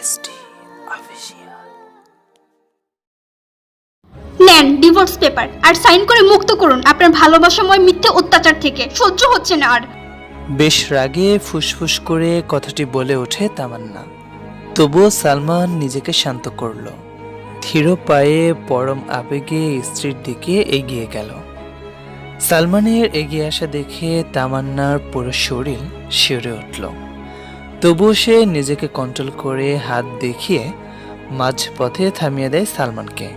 Official নেন divorce paper আর sign করে মুক্ত করুন। আপনার ভালোবাসাময় মিথ্যে অত্যাচার থেকে। সহ্য হচ্ছে না আর। বেশ রাগে ফুসফুস করে কথাটি বলে ওঠে তামান্না। তবুও সালমান নিজেকে শান্ত করল। ধীর পায়ে পরম আবেগে স্ত্রীর দিকে এগিয়ে গেল। সালমানের এগিয়ে আসা দেখে তামান্নার পুরো শরীর শিউরে উঠল। তবুও সে নিজেকে কন্ট্রোল করে হাত দেখিয়ে মাঝপথে থামিয়ে দেয় সালমানকে।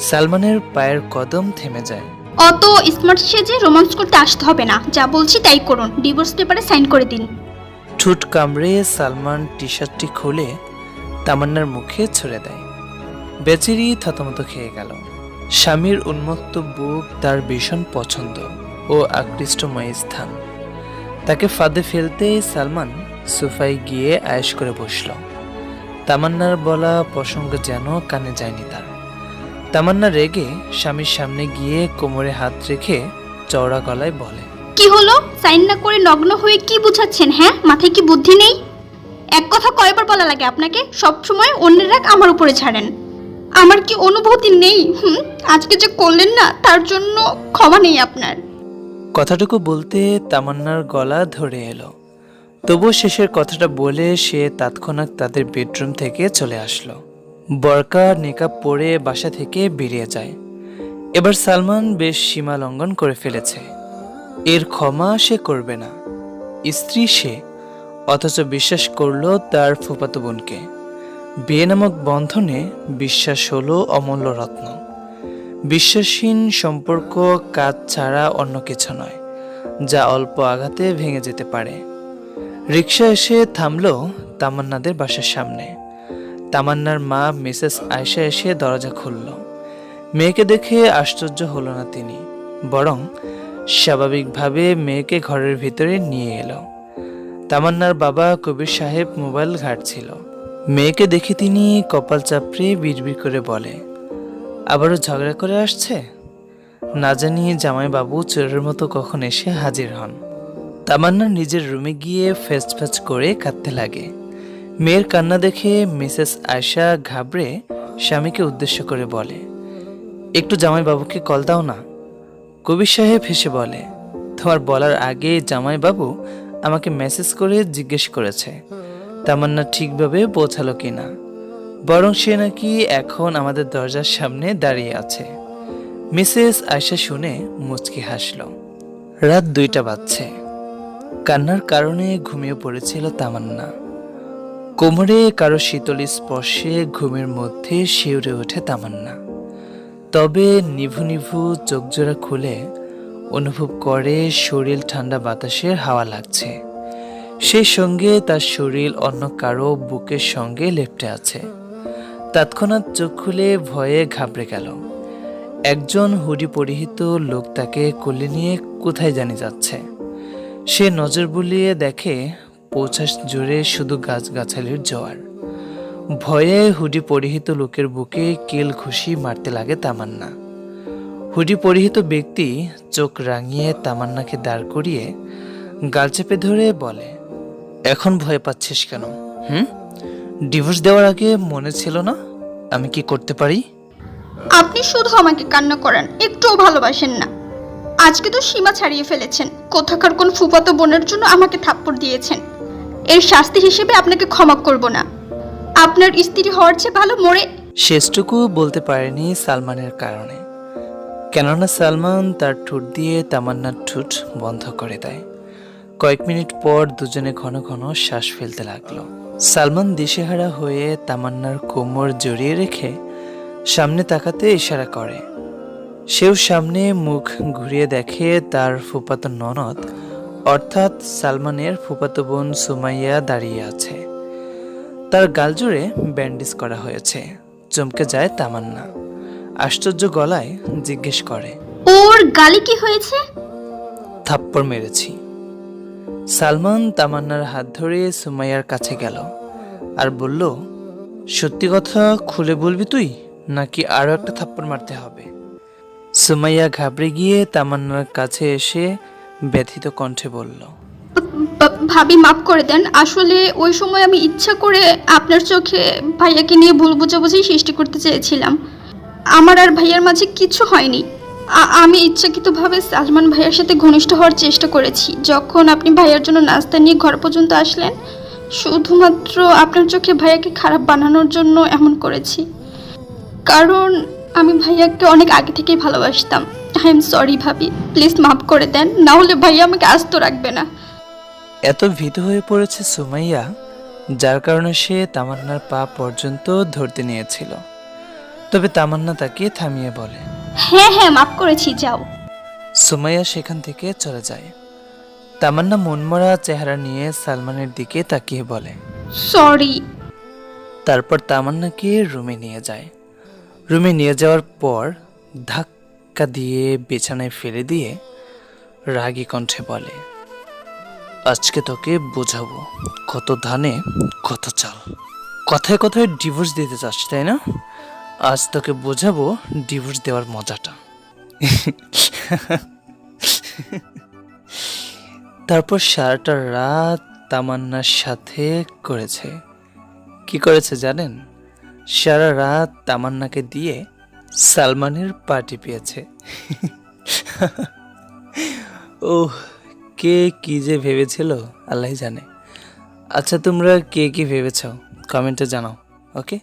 সালমানের পায়ের কদম থেমে যায়। অত স্মার্ট সেজে রোমান্স করতে আসতে হবে না। যা বলছি তাই করুন। ডিভোর্স পেপারে সাইন করে দিন। ঠোঁট কামড়ে সালমান টি শার্টটি খুলে তামান্নার মুখে ছুড়ে দেয়। বেচারি থতমত খেয়ে গেল। স্বামীর উন্মত্ত বুক তার ভীষণ পছন্দ ও আকৃষ্টময় স্থান। তাকে ফাঁদে ফেলতে সালমান সোফায় গিয়ে আয়েশ করে বসল। তামান্নার বলা প্রসঙ্গ যেন কানে যায়নি তার। তামান্না রেগে স্বামীর সামনে গিয়ে কোমরে হাত রেখে চওড়া গলায় বলে কি হলো? সাইন না করে নগ্ন হয়ে কি বুঝাচ্ছেন হ্যাঁ? মাথায় কি বুদ্ধি নেই? এক কথা কয়বার বলা লাগে আপনাকে সব সময় অন্যের রাগ আমার উপরে ছাড়েন। আমার কি অনুভূতি নেই? হুম আজকে যে করলেন না তার জন্য ক্ষমা নেই আপনার। কথাটুকু বলতে তামান্নার গলা ধরে এলো। তবু শেষের কথাটা বলে সে তৎক্ষণাৎ তাদের বেডরুম থেকে চলে আসলো। বরকা নেকাব পরে বাসা থেকে বেরিয়ে যায়। এবার সালমান বেশ সীমা লঙ্ঘন করে ফেলেছে। এর ক্ষমা সে করবে না। স্ত্রী সে, অথচ বিশ্বাস করল তার ফুপাতো বোনকে। বিয়ে নামক বন্ধনে বিশ্বাস হলো অমূল্য রত্ন। বিশ্বাসহীন সম্পর্ক কাজ ছাড়া অন্য কিছু নয়, যা অল্প আঘাতে ভেঙে যেতে পারে। রিক্সা এসে থামলো তামান্নাদের বাসার সামনে। তামান্নার মা, মিসেস আয়শা এসে দরজা খুলল। মেয়েকে দেখে আশ্চর্য হলো না তিনি, বরং স্বাভাবিকভাবে মেয়েকে ঘরের ভিতরে নিয়ে এলো। তামান্নার বাবা কবির সাহেব মোবাইল ঘাটছিল। মেয়েকে দেখে তিনি কপাল চাপড়ে বিড়বিড় করে বলে, আবারও ঝগড়া করে আসছে? না জানি জামাইবাবু চোরের মতো কখন এসে হাজির হন। তামান্না নিজের রুমে গিয়ে ফেস ফেস করে কাঁদতে লাগে। মেয়ের কান্না দেখে মিসেস আয়শা ঘাবড়ে স্বামীকে উদ্দেশ্য করে বলে, একটু জামাইবাবুকে কল দাও না। কবির সাহেব হেসে বলে, তোমার বলার আগে জামাইবাবু আমাকে মেসেজ করে জিজ্ঞেস করেছে, তামান্না ঠিকভাবে পৌঁছালো কিনা? বরং সে নাকি এখন আমাদের দরজার সামনে দাঁড়িয়ে আছে। মিসেস আয়শা শুনে মুচকি হাসল। রাত দুইটা বাজছে। কান্নার কারণে ঘুমিয়ে পড়েছিল তামান্না। কোমরে কারও শীতল স্পর্শে ঘুমের মধ্যে শিউরে ওঠে তামান্না। তবে নিভু নিভু চোখজোড়া খুলে অনুভব করে শরীর ঠান্ডা বাতাসের হাওয়া লাগছে। সেই সঙ্গে তার শরীর অন্য কারও বুকের সঙ্গে লেপ্টে আছে। তৎক্ষণাৎ চোখ খুলে ভয়ে ঘাবড়ে গেল। একজন হুডি পরিহিত লোক তাকে কোলে নিয়ে কোথায় জানি যাচ্ছে। সে নজর বুলিয়ে দেখে পৌঁছাস জুড়ে শুধু গাছগাছালির জোয়ার। ভয়ে হুডি পরিহিত লোকের বুকে কিল ঘুষি মারতে লাগে তামান্না। হুডি পরিহিত ব্যক্তি চোখ রাঙিয়ে তামান্নাকে দাঁড় করিয়ে গাল চেপে ধরে বলে, এখন ভয় পাচ্ছিস কেন? হুম? ডিভোর্স দেওয়ার আগে মনে ছিল না আমি কি করতে পারি? আপনি শুধু আমাকে কান্না করেন, একটুও ভালোবাসেন না। আজকে তো সীমা ছাড়িয়ে ফেলেছেন। কোথাকার কোন ফুফাতো বোনের জন্য আমাকে থাপ্পড় দিয়েছেন? এর শাস্তি হিসেবে আপনাকে ক্ষমা করব না। আপনার স্ত্রী হওয়ার চেয়ে ভালো মরে শেষটুকু বলতে পারেনি সালমানের কারণে। কেননা সালমান তার ঠোঁট দিয়ে তামান্নার ঠোঁট বন্ধ করে দেয়। কয়েক মিনিট পর দুজনে ঘন ঘন শ্বাস ফেলতে লাগল। সালমান দিশেহারা হয়ে তামান্নার কোমর জড়িয়ে রেখে সামনে তাকাতে ইশারা করে। সেও সামনে মুখ ঘুরিয়ে দেখে তার ফুপাতো ননদ অর্থাৎ সালমানের ফুপাতো বোন সুমাইয়া দাঁড়িয়ে আছে। তার গাল জুড়ে ব্যান্ডেজ করা হয়েছে। চমকে যায় তামান্না। আশ্চর্য গলায় জিজ্ঞেস করে ওর গালে কি হয়েছে? থাপ্পড় মেরেছি। সালমান তামান্নার হাত ধরে সুমাইয়ার কাছে গেল আর বলল সত্যি কথা খুলে বলবি তুই? নাকি আরও একটা থাপ্পড় মারতে হবে? সুমাইয়া ঘাবড়ে গিয়ে তামান্নার কাছে এসে ব্যথিত কণ্ঠে বলল ভাবি, মাফ করে দেন। আসলে ওই সময় আমি ইচ্ছা করে আপনার চোখে ভাইয়াকে নিয়ে ভুল বোঝাবুঝি সৃষ্টি করতে চেয়েছিলাম। আমার আর ভাইয়ার মাঝে কিছু হয়নি। আমি ইচ্ছাকৃতভাবে সালমান ভাইয়ার সাথে ঘনিষ্ঠ হওয়ার চেষ্টা করেছি। যখন আপনি ভাইয়ার জন্য নাস্তা নিয়ে ঘর পর্যন্ত আসলেন, শুধুমাত্র আপনার চোখে ভাইয়াকে খারাপ বানানোর জন্য এমন করেছি। কারণ আমি ভাইয়াকে অনেক আগে থেকেই ভালোবাসতাম। আই এম সরি ভাবি প্লিজ মাফ করে দেন না হলে ভাইয়া আমাকে আস্ত রাখবে না। এত ভীত হয়ে পড়েছে সুমাইয়া যার কারণে সে তামান্নার পা পর্যন্ত ধরতে নিয়েছিল। তবে তামান্না তাকে থামিয়ে বলে হ্যাঁ হ্যাঁ মাফ করেছি যাও। সুমাইয়া সেখান থেকে চলে যায়। তামান্না মনমরা চেহারা নিয়ে সালমানের দিকে তাকিয়ে বলে সরি। তারপর তামান্নাকে রুমে নিয়ে যায়। রুমে নিয়ে যাওয়ার পর ধাক্কা দিয়ে বিছানায় ফেলে দিয়ে রাগী কণ্ঠে বলে, আজকে তোকে বোঝাবো কত ধানে, কত চাল। কথায় কথায় ডিভোর্স দিতে চাস, তাই না? আজ তোকে বোঝাবো ডিভোর্স দেওয়ার মজাটা। তারপর সারাটা রাত তামান্নার সাথে করেছে। কি করেছে জানেন? সারা রাত তামান্নাকে দিয়ে সালমানের পার্টি পেয়েছে। ও কে কি যে ভেবেছিল আল্লাহ জানে। আচ্ছা তোমরা কে কি ভেবেছ? কমেন্টে জানাও, ওকে?